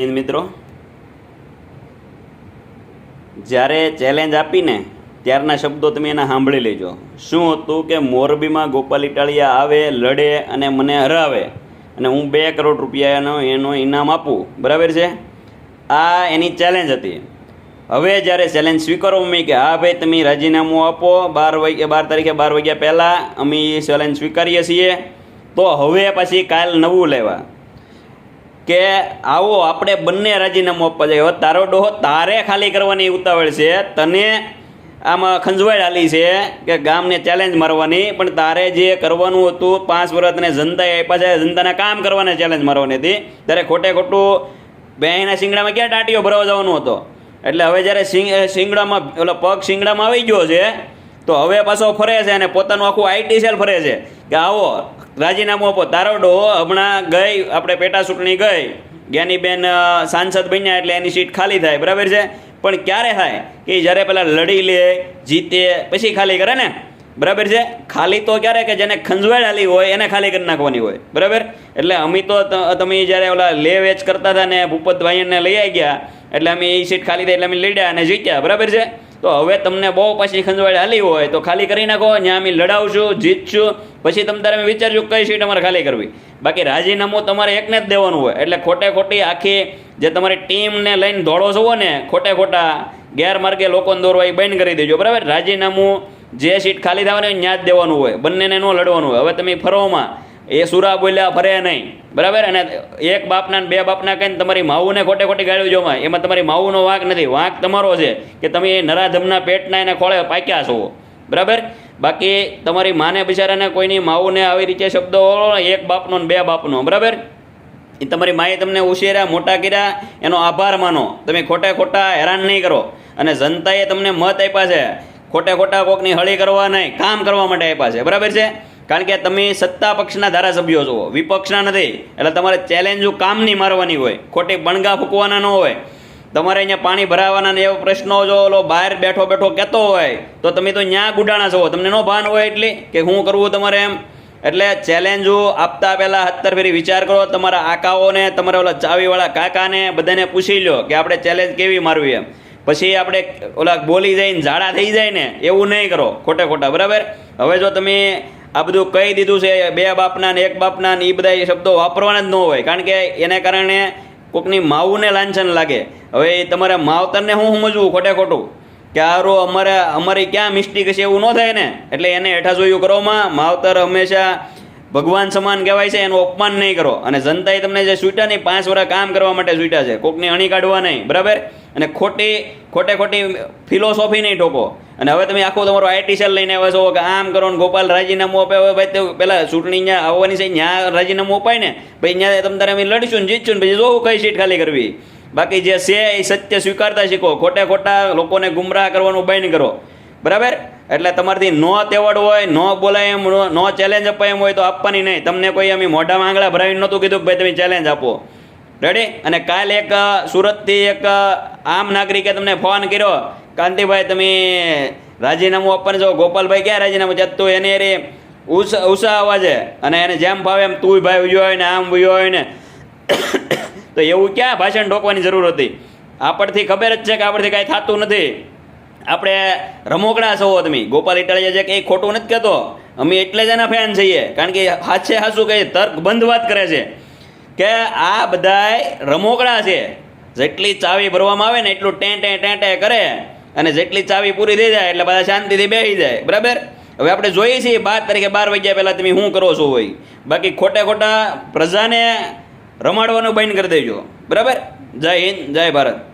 હિન્દ મિત્રો, જ્યારે ચેલેન્જ આપીને ત્યારના શબ્દો તમે એના સાંભળી લેજો. શું હતું કે મોરબીમાં ગોપાલ ઇટાલિયા આવે, લડે અને મને હરાવે અને હું બે કરોડ રૂપિયાનો એનો ઇનામ આપું, બરાબર છે? આ એની ચેલેન્જ હતી. હવે જ્યારે ચેલેન્જ સ્વીકારો મળી કે હા ભાઈ, તમે રાજીનામું આપો, બાર વાગ્યા, બાર તારીખે બાર વાગ્યા પહેલાં અમે એ ચેલેન્જ સ્વીકારીએ છીએ, તો હવે પછી કાલ નવું લેવા. કે આવો આપણે બંને રાજીનામું આપવા જાય હવે તારો ડોહો તારે ખાલી કરવાની ઉતાવળ છે. તને આમાં ખંજવાળ હાલી છે કે ગામને ચેલેન્જ મારવાની, પણ તારે જે કરવાનું હતું, પાંચ વર્ષ તને જનતાએ આપ્યા છે, જનતાના કામ કરવાને ચેલેન્જ મારવાની હતી. ત્યારે ખોટે ખોટું બેહીના શિંગડામાં ક્યાં ટાટીઓ ભરવા જવાનું હતો? એટલે હવે જ્યારે શિંગડામાં, ઓલો પગ શિંગડામાં આવી ગયો છે, તો હવે પાછો ફરે છે અને પોતાનું આખું આઈટી સેલ ફરે છે. કે આવો રાજીનામું આપો. તારોડો હમણાં ગઈ, આપણે પેટા ચૂંટણી ગઈ. જ્ઞાનીબેન સાંસદ બન્યા એટલે એની સીટ ખાલી થાય. બરાબર છે? પણ ક્યારે થાય? કે જ્યારે પેલા લડી લે, જીતે, પછી ખાલી કરે ને? બરાબર છે? ખાલી તો ક્યારે કે જેને ખંજવાળેલી હોય, એને ખાલી કરી નાખવાની હોય. બરાબર? એટલે અમે તો તમે જ્યારે ઓલા લે વેચ કરતા હતા ને, ભૂપત ભાઈને લઈ આવી ગયા એટલે અમે એ સીટ ખાલી થઈ એટલે અમે લડ્યા અને જીત્યા. બરાબર છે? તો હવે તમને બહુ પછી ખંજવાળે હાલી હોય, તો ખાલી કરી નાખો. ત્યાં અમે લડાવશું, જીતશું. પછી તમે તારે વિચારજો કઈ સીટ અમારે ખાલી કરવી. બાકી રાજીનામું તમારે એકને જ દેવાનું હોય. એટલે ખોટે ખોટી આખી જે તમારી ટીમને લઈને દોડો છો ને, ખોટે ખોટા ગેરમાર્ગે લોકોને દોરવા એ બંધ કરી દેજો. બરાબર? રાજીનામું જે સીટ ખાલી થવાની ત્યાં જ દેવાનું હોય. બંનેને ન લડવાનું હોય. હવે તમે ફરોમાં એ સુરા બોલ્યા ફરે નહીં. બરાબર? અને એક બાપના બે બાપના કહીને તમારી માવુને ખોટે ખોટી ગાળ્યું જોમાં એમાં તમારી માવુનો વાંક નથી. વાંક તમારો છે કે તમે એ નરાધમના પેટના એને ખોળે પાક્યા છો. બરાબર? બાકી તમારી માને બિચારાને કોઈની માવુને આવી રીતે શબ્દો એક બાપનો ને બે બાપનો, બરાબર? એ તમારી માએ તમને ઉછેર્યા, મોટા કર્યા, એનો આભાર માનો. તમે ખોટે ખોટા હેરાન નહીં કરો. અને જનતાએ તમને મત આપ્યા છે. ખોટે ખોટા કોકની હળી કરવા નહીં, કામ કરવા માટે આપ્યા છે. બરાબર છે? કારણ કે તમે સત્તા પક્ષના ધારાસભ્યો છો. વિપક્ષના નથી. એટલે તમારે ચેલેન્જો કામની મારવાની હોય. ખોટી બણગા ફૂંકવાના ન હોય. તમારે અહીંયા પાણી ભરાવાના ને એવો પ્રશ્નો જો ઓલો બહાર બેઠો બેઠો કહેતો હોય, તો તમે તો ન્યા ગુડાણા છો. તમને નો ભાન હોય એટલે કે શું કરવું તમારે એમ? એટલે ચેલેન્જો આપતા પહેલાં સત્તર ફેરી વિચાર કરો, તમારા આકાઓને, તમારા ઓલા ચાવીવાળા કાકાને બધાને પૂછી લો કે આપણે ચેલેન્જ કેવી મારવી એમ. પછી આપણે ઓલા બોલી જઈને ઝાડા થઈ જાય ને, એવું નહીં કરો, ખોટે ખોટા, બરાબર? હવે જો તમે આ બધું કહી દીધું છે, બે બાપના ને એક બાપના ને એ બધા શબ્દો વાપરવાના જ ન હોય, કારણ કે એને કારણે કોકની માવુને લાંછન લાગે. હવે તમારા માવતરને હું સમજવું ખોટે ખોટું? કે આરો અમારે અમારી ક્યાં મિસ્ટેક છે એવું ન થાય ને? એટલે એને હેઠા જોયું કરવામાં માવતર હંમેશા ભગવાન સમાન કહેવાય છે, એનું અપમાન નહીં કરો. અને જનતાએ તમને જે છૂટ્યા નહીં પાંચ વર્ષ કામ કરવા માટે છૂટ્યા છે. કોકની અણી કાઢવા નહીં, બરાબર? અને ખોટી, ખોટે ખોટી ફિલોસોફી નહીં ઠોકો. અને હવે તમે આખું તમારું આઈટી સેલ લઈને આવ્યા છો કે આમ કરો ને ગોપાલ રાજીનામું આપે, હવે ભાઈ પહેલાં ચૂંટણી ત્યાં આવવાની છે ત્યાં રાજીનામું અપાય ને, ભાઈ ત્યાં તમે તારે અમે લડીશું ને જીતશું ને પછી જોવું કઈ સીટ ખાલી કરવી. બાકી જે છે એ સત્ય સ્વીકારતા શીખો. ખોટે ખોટા લોકોને ગુમરાહ કરવાનું બંધ કરો. બરાબર? એટલે તમારથી નો તેવડ હોય, નો બોલાય એમ, નો ચેલેન્જ અપાય એમ હોય તો આપવાની નહીં. તમને કોઈ અમે મોઢામાં આંગળા ભરાવીને નહોતું કીધું ભાઈ તમે ચેલેન્જ આપો. રેડી અને કાલે એક સુરતથી એક આમ નાગરિકે તમને ફોન કર્યો. કાંતિભાઈ, તમે રાજીનામું આપવાનું છો ગોપાલભાઈ ક્યાં રાજીનામું? જતું એને રે ઉષા ઉષા અવાજે અને એને જેમ ભાવે એમ તું ભાઈ ઉયો હોય ને, આમ ઉયો હોય ને. તો એવું ક્યાં ભાષણ ઢોકવાની જરૂર હતી? આપણથી ખબર જ છે કે આપણથી કાંઈ થતું નથી. આપણે રમોકડા છો તમે. ગોપાલ ઇટાલિયા છે કે એ ખોટું નથી કહેતો. અમે એટલે જ એના ફેન છીએ. કારણ કે હાથે હાસું કહે તર્ક બંધ વાત કરે છે. કે આ બધાય રમોકડા છે. જેટલી ચાવી ભરવામાં આવે ને એટલું ટેં ટેં ટેં ટેં કરે અને જેટલી ચાવી પૂરી થઈ જાય એટલે બધા શાંતિથી બેસી જાય. બરાબર? હવે આપણે જોઈએ છીએ બાર તારીખે બાર વાગ્યા પહેલાં તમે શું કરો છો હોય. બાકી ખોટે ખોટા પ્રજાને રમાડવાનું બંધ કરી દેજો. બરાબર? જય હિન્દ, જય ભારત.